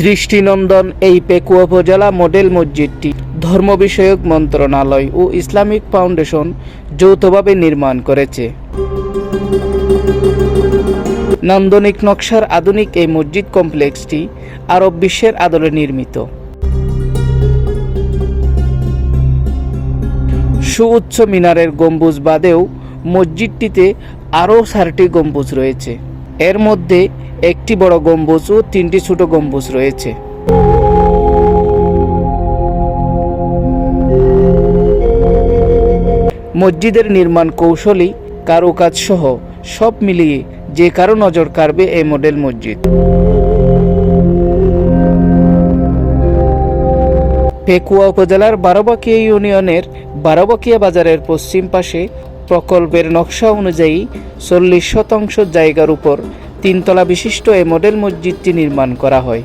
দৃষ্টিনন্দন এই পেকুয়া উপজেলা মডেল মসজিদটি ধর্ম বিষয়ক মন্ত্রণালয় ও ইসলামিক ফাউন্ডেশন যৌথভাবে নির্মাণ করেছে। নান্দনিক নকশার আধুনিক এই মসজিদ কমপ্লেক্সটি আরব বিশ্বের আদলে নির্মিত। সুউচ্চ মিনারের গম্বুজ বাদেও মসজিদটিতে আরও চারটি গম্বুজ রয়েছে। এর মধ্যে একটি বড় গম্বুজ ও তিনটি ছোট গম্বুজ রয়েছে। মসজিদের নির্মাণ কৌশলী কারুকাজ সহ সব মিলিয়ে যে কারও নজর কাড়বে এই মডেল মসজিদ। পেকুয়া উপজেলার বারোবাকিয়া ইউনিয়নের বারোবাকিয়া বাজারের পশ্চিম পাশে প্রকল্পের নকশা অনুযায়ী চল্লিশ শতাংশ জায়গার উপর তিনতলা বিশিষ্ট এ মডেল মসজিদটি নির্মাণ করা হয়।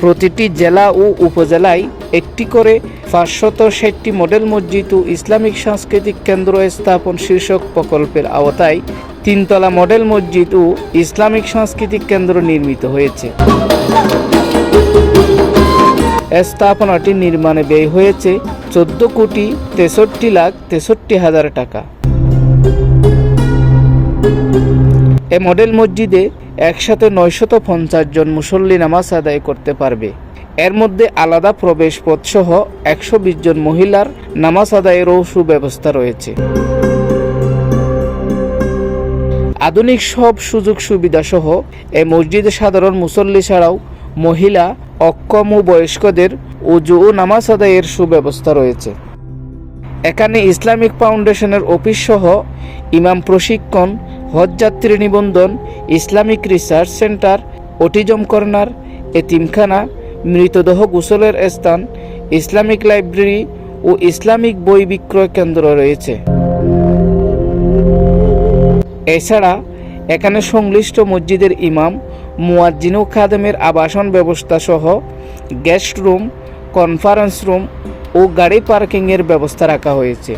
প্রতিটি জেলা ও উপজেলায় একটি করে পাঁচশত ষাটটি মডেল মসজিদ ও ইসলামিক সাংস্কৃতিক কেন্দ্র স্থাপন শীর্ষক প্রকল্পের আওতায় তিনতলা মডেল মসজিদ ও ইসলামিক সাংস্কৃতিক কেন্দ্র নির্মিত হয়েছে। স্থাপনাটি নির্মাণে ব্যয় হয়েছে চোদ্দ কোটি তেষট্টি লাখ তেষট্টি হাজার টাকা। এ মডেল মসজিদে একসাথে নয়শত পঞ্চাশ জন মুসল্লি নামাজ আদায় করতে পারবে। এর মধ্যে আলাদা প্রবেশ পথ সহ একশো বিশ জন মহিলার নামাজ আদায়েরও সুব্যবস্থা রয়েছে। আধুনিক সব সুযোগ সুবিধা সহ এ মসজিদে সাধারণ মুসল্লি ছাড়াও মহিলা, অক্ষম ও বয়স্কদের উজু ও নামাজ আদায়ের সুব্যবস্থা রয়েছে। এখানে ইসলামিক ফাউন্ডেশনের অফিস সহ ইমাম প্রশিক্ষণ, হজযাত্রী নিবন্ধন, Islamic research centre, autism corner, এতিমখানা, মৃতদেহ গোসলের স্থান, ইসলামিক লাইব্রেরি ও ইসলামিক বই বিক্রয় কেন্দ্র রয়েছে। এছাড়া এখানে সংশ্লিষ্ট মসজিদের ইমাম, মুয়াজ্জিন খাদেমের আবাসন ব্যবস্থা সহ গেস্ট রুম, কনফারেন্স রুম ও গাড়ি পার্কিংয়ের ব্যবস্থা রাখা হয়েছে।